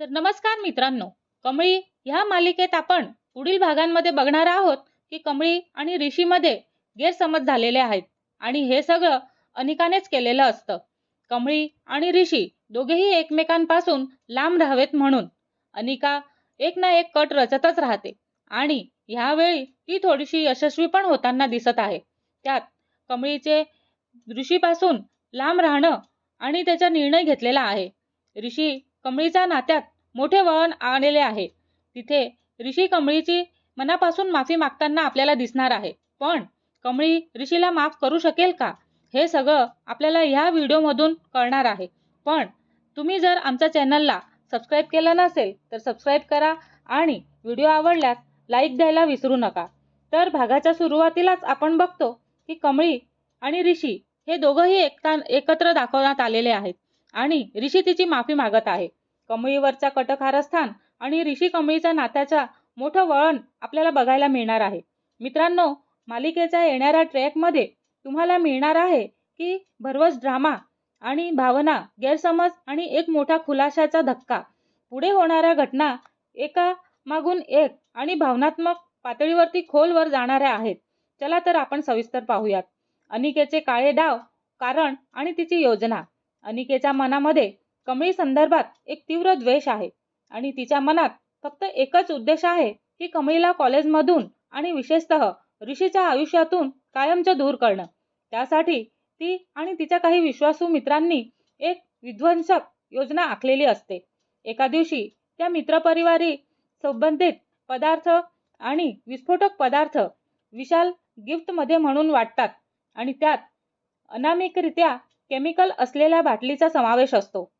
तर नमस्कार मित्रांनो कमळी ह्या मालिकेत आपण पुढील भागांमध्ये बघणार आहोत की कमळी आणि ऋषीमध्ये गैरसमज झालेले आहेत आणि हे सगळं अनिकानेच केलेलं असतं. कमळी आणि ऋषी दोघेही एकमेकांपासून लांब राहावेत म्हणून. अनिका एक ना एक कट रचतच राहते आणि ह्यावेळी ती थोडीशी यशस्वी पण होताना दिसत आहे. त्यात कमळीचे ऋषीपासून लांब राहणं आणि त्याचा निर्णय घेतलेला आहे. ऋषी कमळीच्या नात्यात मोठे वळण आलेले आहे. तिथे ऋषी कमळीची मनापासून माफी मागताना आपल्याला दिसणार आहे. पण कमळी ऋषीला माफ करू शकेल का? हे सगळं आपल्याला ह्या व्हिडिओमधून कळणार आहे. पण तुम्ही जर आमच्या चॅनलला सबस्क्राईब केलं नसेल तर सबस्क्राईब करा आणि व्हिडिओ आवडल्यास लाईक द्यायला विसरू नका. तर भागाच्या सुरुवातीलाच आपण बघतो की कमळी आणि ऋषी हे दोघंही एकता एकत्र दाखवण्यात आलेले आहेत. आणि ऋषी तिची माफी मागत आहे. कमळीवरचा कटकारस्थान आणि ऋषी कमळीचा नात्याचा मोठं वळण आपल्याला बघायला मिळणार आहे. मित्रांनो मालिकेच्या येणाऱ्या ट्रॅकमध्ये तुम्हाला मिळणार आहे की भरवस ड्रामा आणि भावना गैरसमज आणि एक मोठा खुलाशाचा धक्का. पुढे होणाऱ्या घटना एका मागून एक आणि भावनात्मक पातळीवरती खोलवर जाणाऱ्या आहेत. चला तर आपण सविस्तर पाहूयात. अनिकेचे काळे डाव कारण आणि तिची योजना. अनिकेच्या मनामध्ये कमळी संदर्भात एक तीव्र द्वेष आहे. आणि तिच्या मनात फक्त एकच उद्देश आहे की कमळीला कॉलेजमधून आणि विशेषतः ऋषीच्या आयुष्यातून कायमचं दूर करणं. त्यासाठी ती आणि तिच्या काही विश्वासू मित्रांनी एक विध्वंसक योजना आखलेली असते. एका दिवशी त्या मित्रपरिवारी संबंधित पदार्थ आणि विस्फोटक पदार्थ विशाल गिफ्टमध्ये म्हणून वाटतात आणि त्यात अनामिकरित्या केमिकल असलेल्या बाटलीचा समावेश असतो.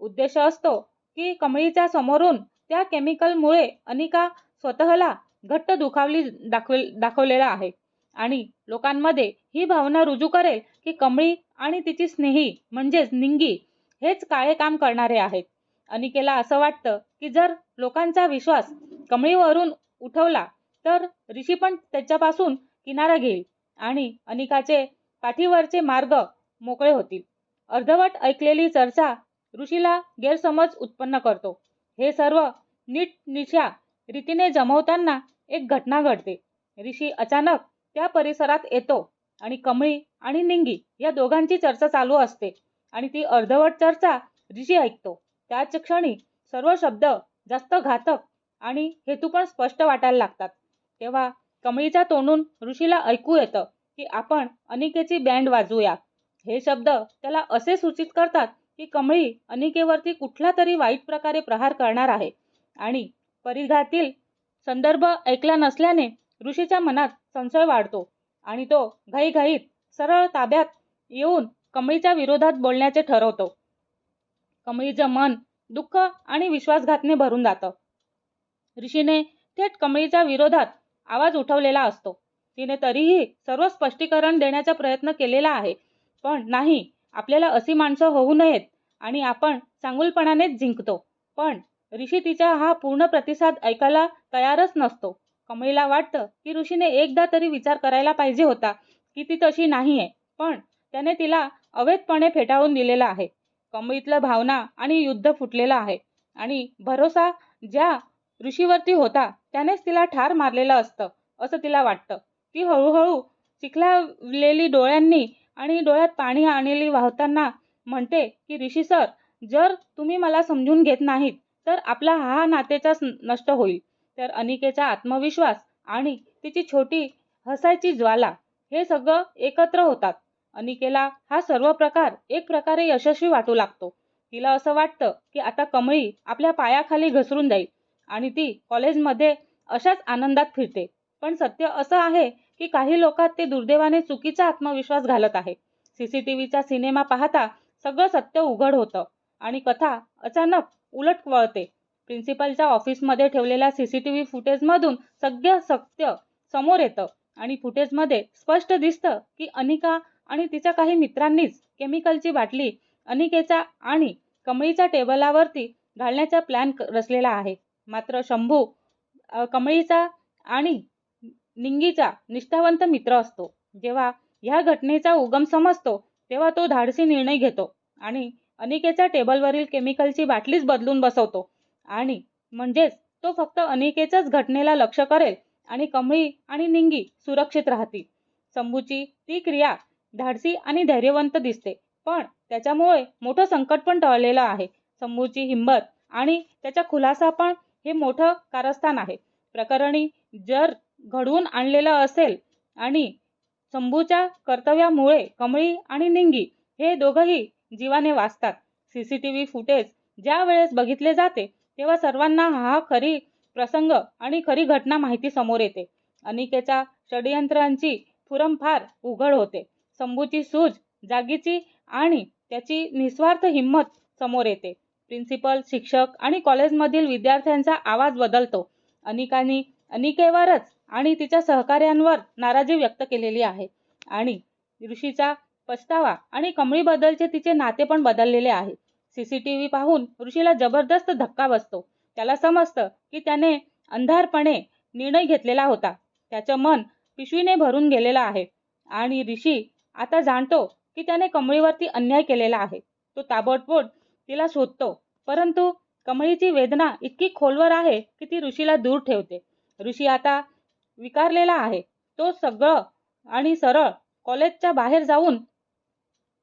उद्देश असतो की कमळीच्या समोरून त्या केमिकलमुळे अनिका स्वतःला घट्ट दुखावली दाखवे दाखवलेला आहे. आणि लोकांमध्ये ही भावना रुजू करेल की कमळी आणि तिची स्नेही म्हणजेच निंगी हेच काळे काम करणारे आहेत. अनिकेला असं वाटतं की जर लोकांचा विश्वास कमळीवरून उठवला तर ऋषी पण त्याच्यापासून किनारा घेईल. आणि अनिकाचे पाठीवरचे मार्ग मोकळे होतील. अर्धवट ऐकलेली चर्चा ऋषीला गैरसमज उत्पन्न करतो. हे सर्व नीटनिशा रीतीने जमवताना एक घटना घडते. ऋषी अचानक त्या परिसरात येतो आणि कमळी आणि निंगी या दोघांची चर्चा चालू असते आणि ती अर्धवट चर्चा ऋषी ऐकतो. त्याच क्षणी सर्व शब्द जास्त घातक आणि हेतू पण स्पष्ट वाटायला लागतात. तेव्हा कमळीच्या तोंडून ऋषीला ऐकू येतं की आपण अनिकेची बँड वाजूया हे शब्द त्याला असे सूचित करतात की कमळी अनिकेवरती कुठला तरी वाईट प्रकारे प्रहार करणार आहे. आणि परिघातील संदर्भ ऐकला नसल्याने ऋषीच्या मनात संशय वाढतो आणि तो घाईघाईत सरळ ताब्यात येऊन कमळीच्या विरोधात बोलण्याचे ठरवतो. कमळीचं मन दुःख आणि विश्वासघातने भरून जातं. ऋषीने थेट कमळीच्या विरोधात आवाज उठवलेला असतो. तिने तरीही सर्व स्पष्टीकरण देण्याचा प्रयत्न केलेला आहे. पण नाही आपल्याला अशी माणसं होऊ नयेत आणि आपण चांगुलपणानेच जिंकतो. पण ऋषी तिचा हा पूर्ण प्रतिसाद ऐकायला तयारच नसतो. कमळीला वाटतं की ऋषीने एकदा तरी विचार करायला पाहिजे होता की ती तशी नाही आहे पण त्याने तिला अवैधपणे फेटाळून दिलेला आहे. कमळीतलं भावना आणि युद्ध फुटलेलं आहे आणि भरोसा ज्या ऋषीवरती होता त्यानेच तिला ठार मारलेलं असतं असं तिला वाटतं. ती हळूहळू चिखलावलेली डोळ्यांनी आणि डोळ्यात पाणी आणलेली वाहताना म्हणते की ऋषी सर जर तुम्ही मला समजून घेत नाहीत तर आपला हा नातेचाच नष्ट होईल तर अनिकेचा आत्मविश्वास आणि तिची छोटी हसायची ज्वाला हे सगळं एकत्र होतात. अनिकेला हा सर्व प्रकार एक प्रकारे यशस्वी वाटू लागतो. तिला असं वाटतं की आता कमळी आपल्या पायाखाली घसरून जाईल आणि ती कॉलेजमध्ये अशाच आनंदात फिरते. पण सत्य असं आहे की काही लोकात ते दुर्दैवाने चुकीचा आत्मविश्वास घालत आहे. सीसीटीव्हीचा सिनेमा पाहता सगळं सत्य उघड होतं आणि कथा अचानक उलट वळते. प्रिन्सिपलच्या ऑफिसमध्ये ठेवलेल्या सीसीटीव्ही फुटेजमधून सगळं सत्य समोर येतं आणि फुटेजमध्ये स्पष्ट दिसतं की अनिका आणि तिच्या काही मित्रांनीच केमिकलची बाटली अनिकेचा आणि कमळीच्या टेबलावरती घालण्याचा प्लॅन रचलेला आहे. मात्र शंभू कमळीचा आणि निंगीचा निष्ठावंत मित्र असतो. जेव्हा ह्या घटनेचा उगम समजतो तेव्हा तो धाडसी निर्णय घेतो आणि अनिकेच्या टेबलवरील केमिकलची बाटलीच बदलून बसवतो. आणि म्हणजेच तो फक्त अनिकेच्याच घटनेला लक्ष करेल आणि कमळी आणि निंगी सुरक्षित राहतील. शंभूची ती क्रिया धाडसी आणि धैर्यवंत दिसते पण त्याच्यामुळे मोठं संकट पण टळलेलं आहे. शंभूची हिंमत आणि त्याचा खुलासा पण हे मोठं कारस्थान आहे. प्रकरणी जर घडवून आणलेलं असेल आणि शंभूच्या कर्तव्यामुळे कमळी आणि निंगी हे दोघंही जीवाने वाचतात. C C T V footage ज्या वेळेस बघितले जाते तेव्हा सर्वांना हा खरी प्रसंग आणि खरी घटना माहिती समोर येते. अनिकेच्या षडयंत्रांची फार उघड होते. शंभूची सूज जागीची आणि त्याची निस्वार्थ हिंमत समोर येते. प्रिन्सिपल शिक्षक आणि कॉलेजमधील विद्यार्थ्यांचा आवाज बदलतो. अनिकानी अनिकेवरच आणि तिच्या सहकार्यांवर नाराजी व्यक्त केलेली आहे. आणि ऋषीचा पछतावा आणि कमळीबद्दलचे तिचे नाते पण बदललेले आहे. सी सी टी व्ही पाहून ऋषीला जबरदस्त धक्का बसतो. त्याला समजतं की त्याने अंधारपणे निर्णय घेतलेला होता. त्याचं मन पिशवीने भरून गेलेलं आहे. आणि ऋषी आता जाणतो की त्याने कमळीवरती अन्याय केलेला आहे. तो ताबडतोब तिला शोधतो. परंतु कमळीची वेदना इतकी खोलवर आहे की ती ऋषीला दूर ठेवते. ऋषी आता विकारलेला आहे. तो सगळं आणि सरळ कॉलेजच्या बाहेर जाऊन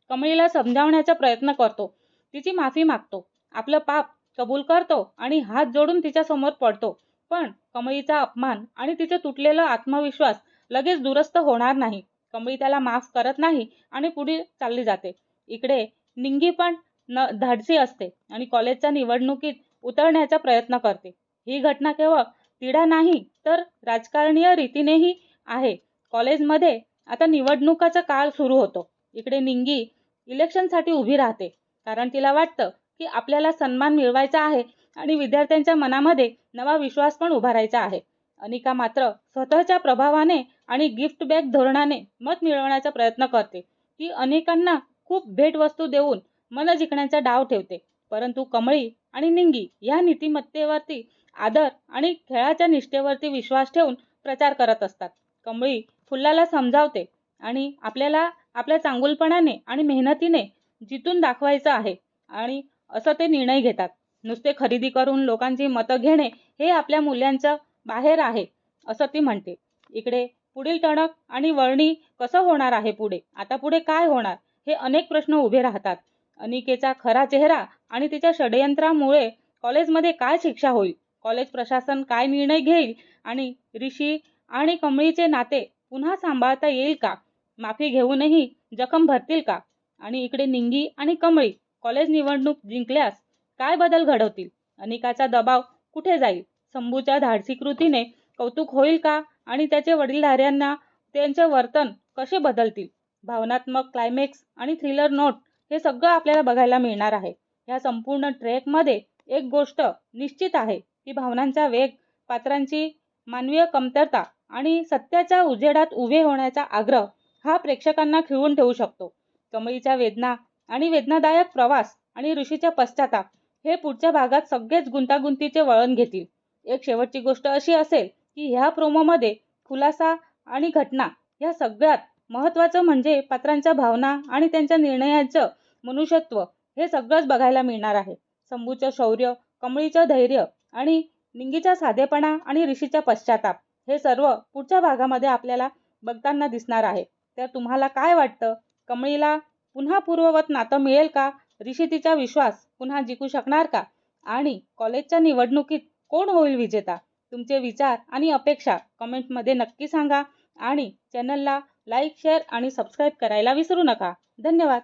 कमळीला समजावण्याचा प्रयत्न करतो. तिची माफी मागतो. आपलं पाप कबूल करतो आणि हात जोडून तिच्यासमोर पडतो. पण कमळीचा अपमान आणि तिचे तुटलेलं आत्मविश्वास लगेच दुरुस्त होणार नाही. कमळी त्याला माफ करत नाही आणि पुढे चालली जाते. इकडे निंगी पण न धाडसी असते आणि कॉलेजच्या निवडणुकीत उतरण्याचा प्रयत्न करते. ही घटना केवळ तिढा नाही तर राजकारणीय रीतीनेही आहे. कॉलेजमध्ये आता निवडणुकाचा काळ सुरू होतो. इकडे निंगी इलेक्शनसाठी उभी राहते. कारण तिला वाटतं की आपल्याला सन्मान मिळवायचा आहे आणि विद्यार्थ्यांच्या मनामध्ये नवा विश्वास पण उभारायचा आहे. अनिका मात्र स्वतःच्या प्रभावाने आणि गिफ्ट बॅग धोरणाने मत मिळवण्याचा प्रयत्न करते. ती अनेकांना खूप भेटवस्तू देऊन मन जिंकण्याचा डाव ठेवते. परंतु कमळी आणि निंगी या नीतिमत्तेवरती आदर आणि खेळाच्या निष्ठेवरती विश्वास ठेवून प्रचार करत असतात. कमळी फुल्लाला समजावते आणि आपल्याला आपल्या चांगुलपणाने आणि मेहनतीने जितून दाखवायचं आहे आणि असं ते निर्णय घेतात. नुसते खरेदी करून लोकांची मतं घेणे हे आपल्या मूल्यांचं बाहेर आहे असं ती म्हणते. इकडे पुढील टणक आणि वळणी कसं होणार आहे पुढे? आता पुढे काय होणार? हे अनेक प्रश्न उभे राहतात. अनिकेचा खरा चेहरा आणि तिच्या षडयंत्रामुळे कॉलेजमध्ये काय शिक्षा होईल? कॉलेज प्रशासन काय निर्णय घेईल आणि ऋषी आणि कमळीचे नाते पुन्हा सांभाळता येईल का? माफी घेऊनही जखम भरतील का? आणि इकडे निंगी आणि कमळी कॉलेज निवडणूक जिंकल्यास काय बदल घडवतील? अनिकाचा दबाव कुठे जाईल? शंभूच्या धाडसी कृतीने कौतुक होईल का? आणि त्याचे वडीलधाऱ्यांना त्यांचे वर्तन कसे बदलतील? भावनात्मक क्लायमॅक्स आणि थ्रिलर नोट हे सगळं आपल्याला बघायला मिळणार आहे. ह्या संपूर्ण ट्रेकमध्ये एक गोष्ट निश्चित आहे. की भावनांचा वेग पात्रांची मानवीय कमतरता आणि सत्याच्या उजेडात उभे होण्याचा आग्रह हा प्रेक्षकांना खिळवून ठेवू शकतो. कमळीच्या वेदना आणि वेदनादायक प्रवास आणि ऋषीच्या पश्चाताप हे पुढच्या भागात सगळेच गुंतागुंतीचे वळण घेतील. एक शेवटची गोष्ट अशी असेल की ह्या प्रोमोमध्ये खुलासा आणि घटना ह्या सगळ्यात महत्त्वाचं म्हणजे पात्रांच्या भावना आणि त्यांच्या निर्णयाचं मनुष्यत्व हे सगळंच बघायला मिळणार आहे. शंभूचं शौर्य कमळीचं धैर्य आणि निंगीचा साधेपणा आणि ऋषीचा पश्चाताप हे सर्व पुढच्या भागामध्ये आपल्याला बघताना दिसणार आहे. तर तुम्हाला काय वाटतं? कमळीला पुन्हा पूर्ववत नातं मिळेल का? ऋषी तिचा विश्वास पुन्हा जिंकू शकणार का? आणि कॉलेजच्या निवडणुकीत कोण होईल विजेता? तुमचे विचार आणि अपेक्षा कमेंटमध्ये नक्की सांगा आणि चॅनलला लाईक शेअर आणि सबस्क्राईब करायला विसरू नका. धन्यवाद.